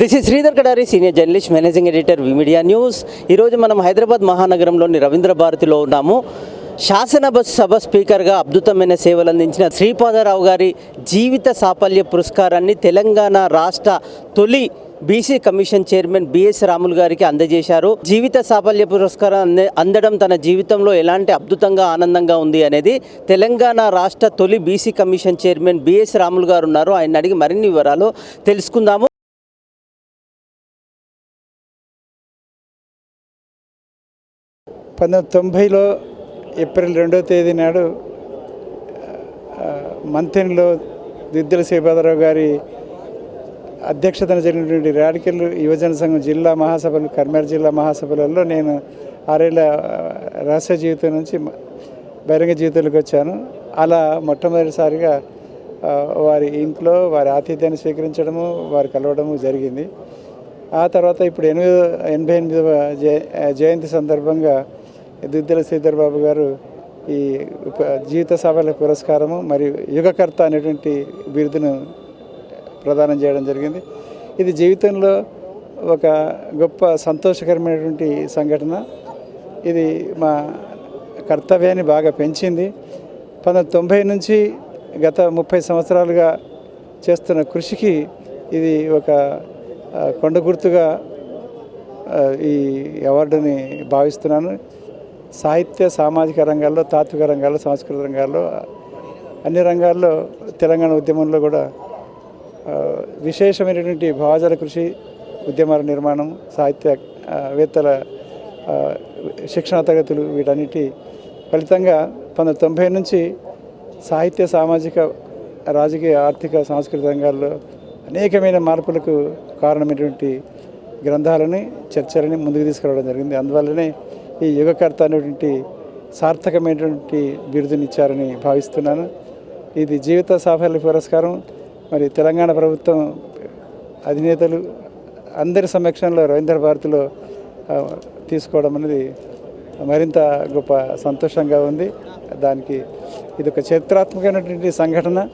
This is Sridhar Kadari senior journalist managing editor V media news ఈరోజు మనం హైదరాబాద్ మహానగరంలోని రవీంద్ర భారతిలో ఉన్నాము. శాసనసభ సభ స్పీకర్గా అద్భుతమైన సేవలు అందించిన శ్రీపాదరావు గారి జీవిత సాఫల్య పురస్కారాన్ని తెలంగాణ రాష్ట్ర తొలి BC commission chairman B S Ramulu గారికి అందజేశారు. జీవిత సాఫల్య పురస్కారం అందడం తన జీవితంలో ఎలాంటి అద్భుతంగా ఆనందంగా ఉంది అనేది తెలంగాణ రాష్ట్ర తొలి BC commission chairman B S Ramulu garu ఉన్నారు. ఆయన అడిగి మరిన్ని వివరాలు తెలుసుకుందాము. పంతొమ్మిది తొంభైలో ఏప్రిల్ రెండో తేదీ నాడు మంతెన్లో మంథెన్లో దిద్దెల శ్రీపాదరావు గారి అధ్యక్షతన జరిగినటువంటి రాడికల్ యువజన సంఘం జిల్లా మహాసభలు కర్మేర జిల్లా మహాసభలలో నేను ఆరేళ్ళ రహస్య జీవితం నుంచి బహిరంగ జీవితంలోకి వచ్చాను. అలా మొట్టమొదటిసారిగా వారి ఇంట్లో వారి ఆతిథ్యాన్ని స్వీకరించడము వారు కలవడము జరిగింది. ఆ తర్వాత ఇప్పుడు ఎనిమిదో ఎనభై ఎనిమిదవ జయంతి సందర్భంగా దిద్దల శ్రీధర్ బాబు గారు ఈ ఉప- జీవిత సాఫల్య పురస్కారము మరియు యుగకర్త అనేటువంటి బిరుదును ప్రదానం చేయడం జరిగింది. ఇది జీవితంలో ఒక గొప్ప సంతోషకరమైనటువంటి సంఘటన. ఇది మా కర్తవ్యాన్ని బాగా పెంచింది. పంతొమ్మిది తొంభై నుంచి గత ముప్పై సంవత్సరాలుగా చేస్తున్న కృషికి ఇది ఒక కొండ గుర్తుగా ఈ అవార్డుని భావిస్తున్నాను. సాహిత్య సామాజిక రంగాల్లో తాత్విక రంగాల్లో సాంస్కృతిక రంగాల్లో అన్ని రంగాల్లో తెలంగాణ ఉద్యమంలో కూడా విశేషమైనటువంటి భావజాల కృషి ఉద్యమాల నిర్మాణం సాహిత్య శిక్షణ వేత్తల శిక్షణా తరగతులు వీటన్నిటి ఫలితంగా పంతొమ్మిది తొంభై నుంచి సాహిత్య సామాజిక రాజకీయ ఆర్థిక సాంస్కృతిక రంగాల్లో అనేకమైన మార్పులకు కారణమైనటువంటి గ్రంథాలని చర్చలని ముందుకు తీసుకురావడం జరిగింది. అందువల్లనే ఈ యుగకర్త అనేటువంటి సార్థకమైనటువంటి బిరుదునిచ్చారని భావిస్తున్నాను. ఇది జీవిత సాఫల్య పురస్కారం. మరి తెలంగాణ ప్రభుత్వం అధినేతలు అందరి సమక్షంలో రవీంద్ర భారతిలో తీసుకోవడం అనేది మరింత గొప్ప సంతోషంగా ఉంది. దానికి ఇది ఒక చరిత్రాత్మకమైనటువంటి సంఘటన.